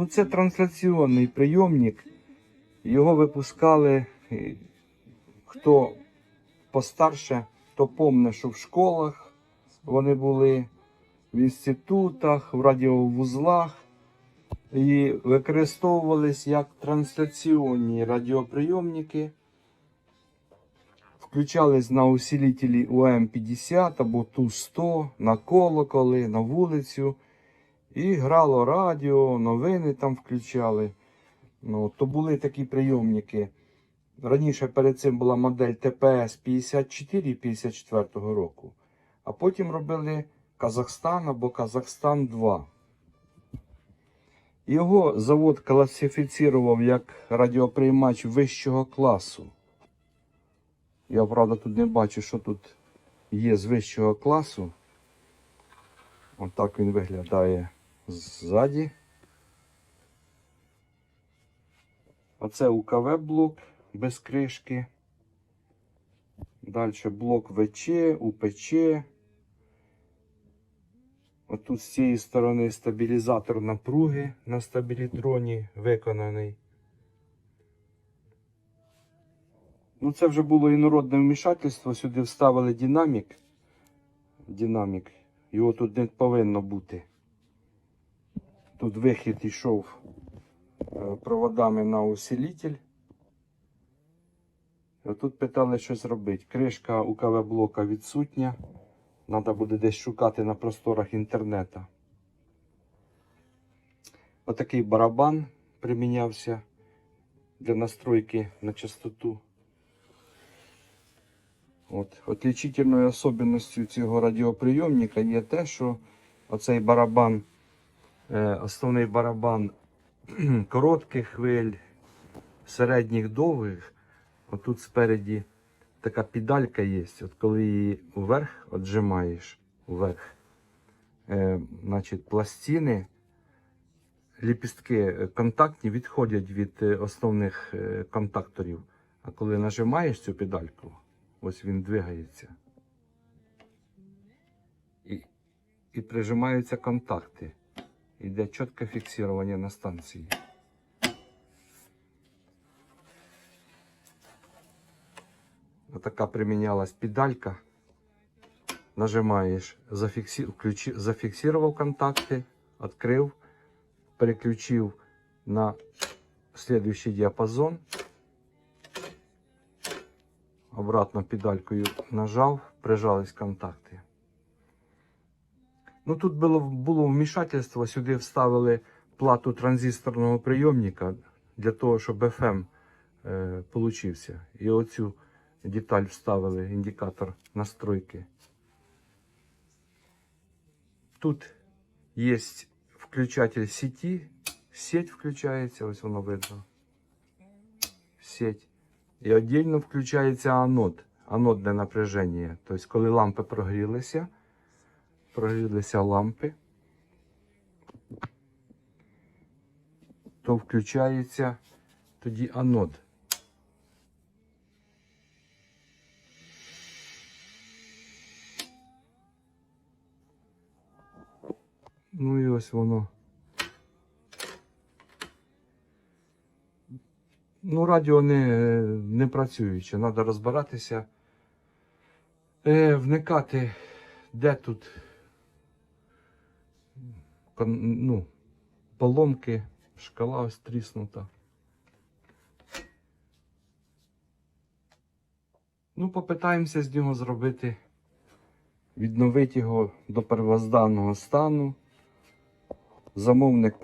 Ну, це трансляційний прийомник. Його випускали, е, хто постарше, то помне, що в школах вони були, в інститутах, в радіовузлах і використовувались як трансляційні радіоприйомники. Включались на усилителі УМ-50 або Ту-100, на колоколи, на вулицю. І грало радіо, новини там включали. Ну, то були такі прийомники. Раніше перед цим була модель ТПС 54 54 року. А потім робили Казахстан або Казахстан 2. Його завод класифіцірував як радіоприймач вищого класу. Я, правда, тут не бачу, що тут є з вищого класу. Отак він виглядає ззаді. Оце УКВ-блок без кришки. Далі блок ВЧ, УПЧ. Отут з цієї сторони стабілізатор напруги на стабілітроні виконаний. Ну, це вже було інородне вмішательство. Сюди вставили динамік. Динамік. Його тут не повинно бути. Тут вихід йшов е, проводами на усилитель. Тут питали щось робити. Кришка УКВ блока відсутня. Треба буде десь шукати на просторах інтернету. Отакий барабан примінявся для настройки на частоту. От. Отлічительною особливістю цього радіоприйомника є те, що оцей барабан, основний барабан коротких хвиль, середніх довгих, отут спереді така педалька є. От коли її вверх отжимаєш, вверх, е, значить, пластини, ліпістки е, контактні відходять від е, основних е, контакторів. А коли нажимаєш цю педальку, ось він двигається. І, і прижимаються контакти. Іде чітке фіксування на станції. Отака примінялась педалька. Нажимаєш, зафіксі... включи... зафіксував контакти, відкрив, переключив на следующий діапазон. Обратно педалькою нажав, прижались контакти. Ну тут було, було вмішательство, сюди вставили плату транзисторного прийомника для того, щоб FM е, получився. І оцю деталь вставили, індикатор настройки. Тут є включатель сеті, сеть включається, ось воно видно. Сеть. І віддільно включається анод, анодне напряження. Тобто, коли лампи прогрілися, прогрілися лампи, то включається тоді анод. Ну і ось воно. Ну, радіо не, не працююче, треба розбиратися, е, вникати, де тут ну, поломки, шкала ось тріснута. Ну, попитаємося з нього зробити, відновити його до первозданного стану. Замовник